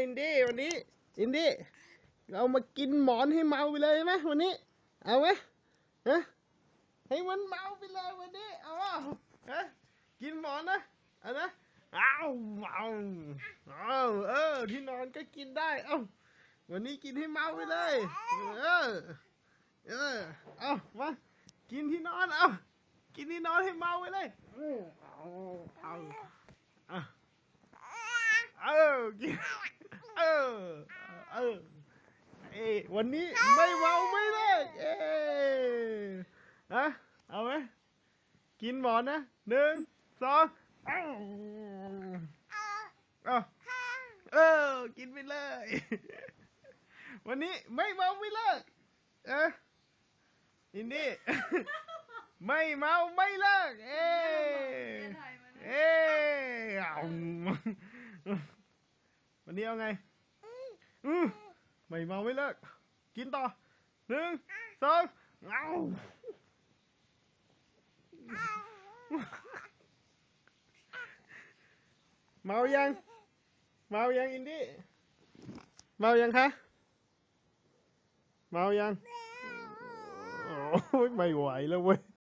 อินดี้วันนี้ อินดี้เรามากินหมอนให้เมาไปเลยไหมวันนี้ เอาไหมฮะให้มันเมาไปเลยวันนี้ เอาเปล่าฮะกินหมอนนะเอานะเอาเอาเอาเออที่นอนก็กินได้เอาวันนี้กินให้เมาไปเลย เออ เออ เอามา กินที่นอน เอากินที่นอนให้เมาไปเลยอืมเอาเอาเอาเออกินเออ เออ เอ้วันนี้ไม่เมาไม่เลิกเอ้ยฮะเอาไหมกินหมอนนะหนึ่งสองเอาเอาเออ กินไปเลย วันนี้ไม่เมาไม่เลิก เอออินดี้ไม่เมาไม่เลิก เอ้ยเอ้ยเอาวันนี้เอาไง อืมไม่เมาไม่เลิก กินต่อหนึ่งสองเอาเมายัง เมายังอินดี้เมายังคะ เมายัง โอ้ยไม่ไหวแล้วเว้ย